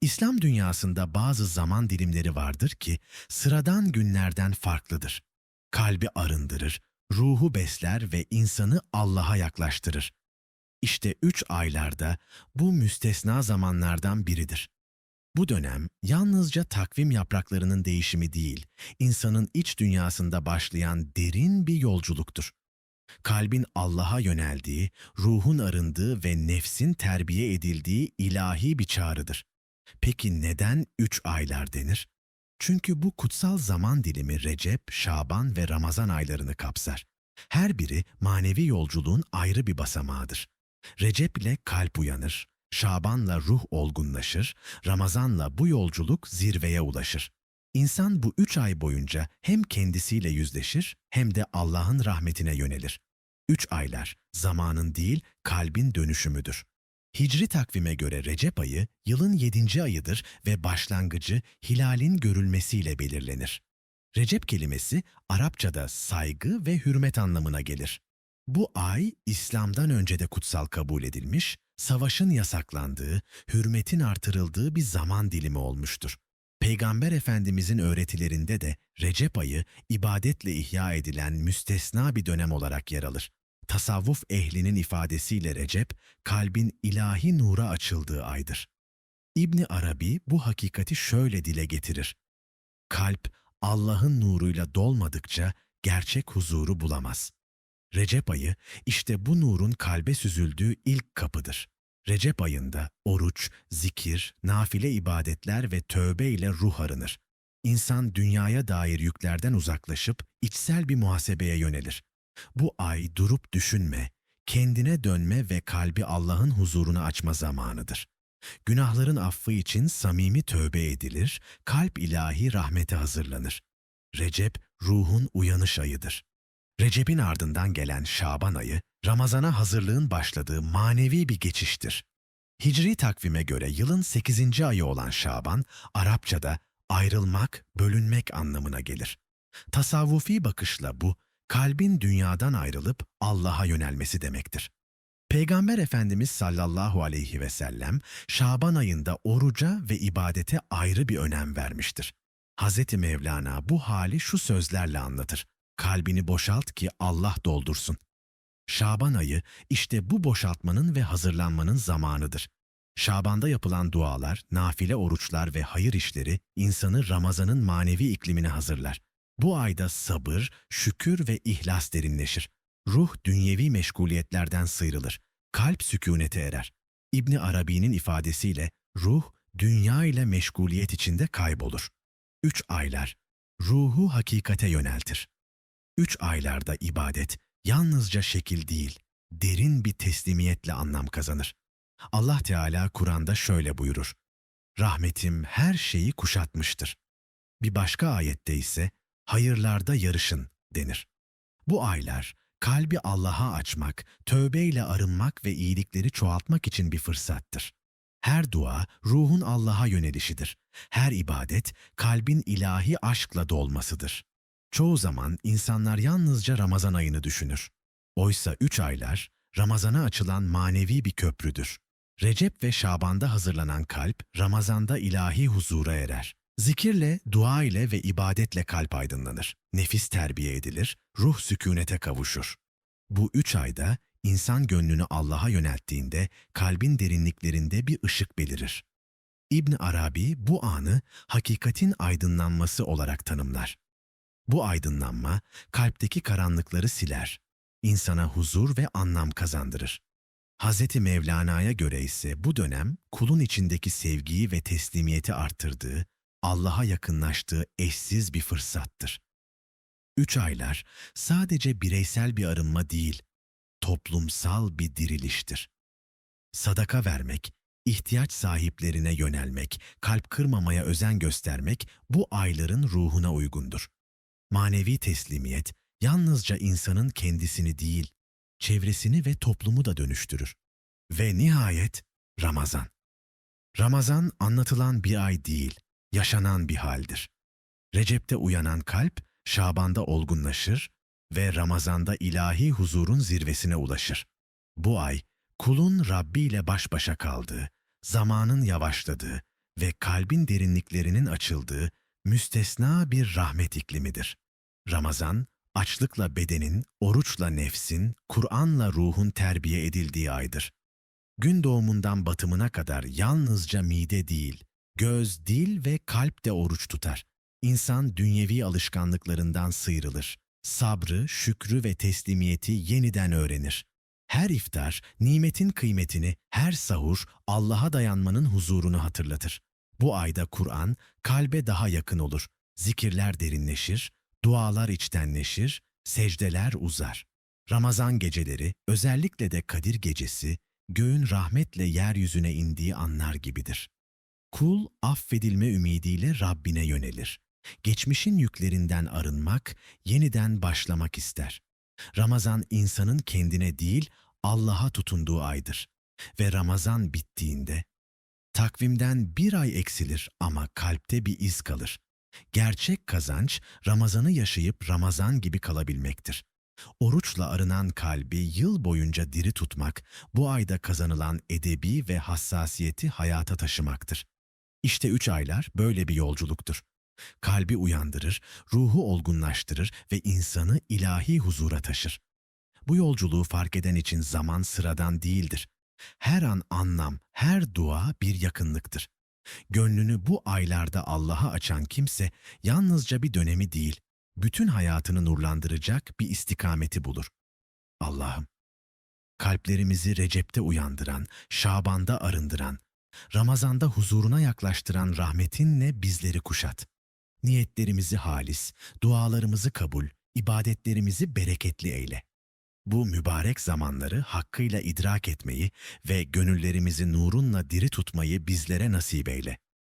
İslam dünyasında bazı zaman dilimleri vardır ki sıradan günlerden farklıdır. Kalbi arındırır, ruhu besler ve insanı Allah'a yaklaştırır. İşte üç aylarda bu müstesna zamanlardan biridir. Bu dönem yalnızca takvim yapraklarının değişimi değil, insanın iç dünyasında başlayan derin bir yolculuktur. Kalbin Allah'a yöneldiği, ruhun arındığı ve nefsin terbiye edildiği ilahi bir çağrıdır. Peki neden üç aylar denir? Çünkü bu kutsal zaman dilimi Recep, Şaban ve Ramazan aylarını kapsar. Her biri manevi yolculuğun ayrı bir basamağıdır. Recep ile kalp uyanır, Şaban'la ruh olgunlaşır, Ramazan'la bu yolculuk zirveye ulaşır. İnsan bu üç ay boyunca hem kendisiyle yüzleşir hem de Allah'ın rahmetine yönelir. Üç aylar zamanın değil kalbin dönüşümüdür. Hicri takvime göre Recep ayı yılın yedinci ayıdır ve başlangıcı hilalin görülmesiyle belirlenir. Recep kelimesi Arapçada saygı ve hürmet anlamına gelir. Bu ay İslam'dan önce de kutsal kabul edilmiş, savaşın yasaklandığı, hürmetin artırıldığı bir zaman dilimi olmuştur. Peygamber Efendimizin öğretilerinde de Recep ayı ibadetle ihya edilen müstesna bir dönem olarak yer alır. Tasavvuf ehlinin ifadesiyle Recep, kalbin ilahi nura açıldığı aydır. İbni Arabi bu hakikati şöyle dile getirir. Kalp Allah'ın nuruyla dolmadıkça gerçek huzuru bulamaz. Recep ayı işte bu nurun kalbe süzüldüğü ilk kapıdır. Recep ayında oruç, zikir, nafile ibadetler ve tövbe ile ruh arınır. İnsan dünyaya dair yüklerden uzaklaşıp içsel bir muhasebeye yönelir. Bu ay durup düşünme, kendine dönme ve kalbi Allah'ın huzuruna açma zamanıdır. Günahların affı için samimi tövbe edilir, kalp ilahi rahmete hazırlanır. Recep, ruhun uyanış ayıdır. Recep'in ardından gelen Şaban ayı, Ramazan'a hazırlığın başladığı manevi bir geçiştir. Hicri takvime göre yılın 8. ayı olan Şaban, Arapçada ayrılmak, bölünmek anlamına gelir. Tasavvufi bakışla bu, kalbin dünyadan ayrılıp Allah'a yönelmesi demektir. Peygamber Efendimiz sallallahu aleyhi ve sellem Şaban ayında oruca ve ibadete ayrı bir önem vermiştir. Hz. Mevlana bu hali şu sözlerle anlatır. Kalbini boşalt ki Allah doldursun. Şaban ayı işte bu boşaltmanın ve hazırlanmanın zamanıdır. Şaban'da yapılan dualar, nafile oruçlar ve hayır işleri insanı Ramazan'ın manevi iklimine hazırlar. Bu ayda sabır, şükür ve ihlas derinleşir. Ruh dünyevi meşguliyetlerden sıyrılır. Kalp sükunete erer. İbni Arabi'nin ifadesiyle ruh dünya ile meşguliyet içinde kaybolur. Üç aylar ruhu hakikate yöneltir. Üç aylarda ibadet yalnızca şekil değil, derin bir teslimiyetle anlam kazanır. Allah Teala Kur'an'da şöyle buyurur. Rahmetim her şeyi kuşatmıştır. Bir başka ayette ise hayırlarda yarışın denir. Bu aylar kalbi Allah'a açmak, tövbeyle arınmak ve iyilikleri çoğaltmak için bir fırsattır. Her dua ruhun Allah'a yönelişidir. Her ibadet kalbin ilahi aşkla dolmasıdır. Çoğu zaman insanlar yalnızca Ramazan ayını düşünür. Oysa üç aylar Ramazana açılan manevi bir köprüdür. Recep ve Şaban'da hazırlanan kalp Ramazan'da ilahi huzura erer. Zikirle, dua ile ve ibadetle kalp aydınlanır. Nefis terbiye edilir, ruh sükunete kavuşur. Bu üç ayda insan gönlünü Allah'a yönelttiğinde kalbin derinliklerinde bir ışık belirir. İbn Arabi bu anı hakikatin aydınlanması olarak tanımlar. Bu aydınlanma kalpteki karanlıkları siler, insana huzur ve anlam kazandırır. Hz. Mevlana'ya göre ise bu dönem kulun içindeki sevgiyi ve teslimiyeti arttırdığı, Allah'a yakınlaştığı eşsiz bir fırsattır. Üç aylar sadece bireysel bir arınma değil, toplumsal bir diriliştir. Sadaka vermek, ihtiyaç sahiplerine yönelmek, kalp kırmamaya özen göstermek bu ayların ruhuna uygundur. Manevi teslimiyet yalnızca insanın kendisini değil, çevresini ve toplumu da dönüştürür. Ve nihayet Ramazan. Ramazan anlatılan bir ay değil, yaşanan bir haldir. Recep'te uyanan kalp, Şaban'da olgunlaşır ve Ramazan'da ilahi huzurun zirvesine ulaşır. Bu ay, kulun Rabbi ile baş başa kaldığı, zamanın yavaşladığı ve kalbin derinliklerinin açıldığı müstesna bir rahmet iklimidir. Ramazan, açlıkla bedenin, oruçla nefsin, Kur'an'la ruhun terbiye edildiği aydır. Gün doğumundan batımına kadar yalnızca mide değil, göz, dil ve kalp de oruç tutar. İnsan dünyevi alışkanlıklarından sıyrılır. Sabrı, şükrü ve teslimiyeti yeniden öğrenir. Her iftar, nimetin kıymetini, her sahur, Allah'a dayanmanın huzurunu hatırlatır. Bu ayda Kur'an, kalbe daha yakın olur. Zikirler derinleşir, dualar içtenleşir, secdeler uzar. Ramazan geceleri, özellikle de Kadir gecesi, göğün rahmetle yeryüzüne indiği anlar gibidir. Kul affedilme ümidiyle Rabbine yönelir. Geçmişin yüklerinden arınmak, yeniden başlamak ister. Ramazan insanın kendine değil Allah'a tutunduğu aydır. Ve Ramazan bittiğinde takvimden bir ay eksilir ama kalpte bir iz kalır. Gerçek kazanç Ramazan'ı yaşayıp Ramazan gibi kalabilmektir. Oruçla arınan kalbi yıl boyunca diri tutmak, bu ayda kazanılan edebi ve hassasiyeti hayata taşımaktır. İşte üç aylar böyle bir yolculuktur. Kalbi uyandırır, ruhu olgunlaştırır ve insanı ilahi huzura taşır. Bu yolculuğu fark eden için zaman sıradan değildir. Her an anlam, her dua bir yakınlıktır. Gönlünü bu aylarda Allah'a açan kimse yalnızca bir dönemi değil, bütün hayatını nurlandıracak bir istikameti bulur. Allah'ım, kalplerimizi Recep'te uyandıran, Şaban'da arındıran, Ramazan'da huzuruna yaklaştıran rahmetinle bizleri kuşat. Niyetlerimizi halis, dualarımızı kabul, ibadetlerimizi bereketli eyle. Bu mübarek zamanları hakkıyla idrak etmeyi ve gönüllerimizi nurunla diri tutmayı bizlere nasip eyle.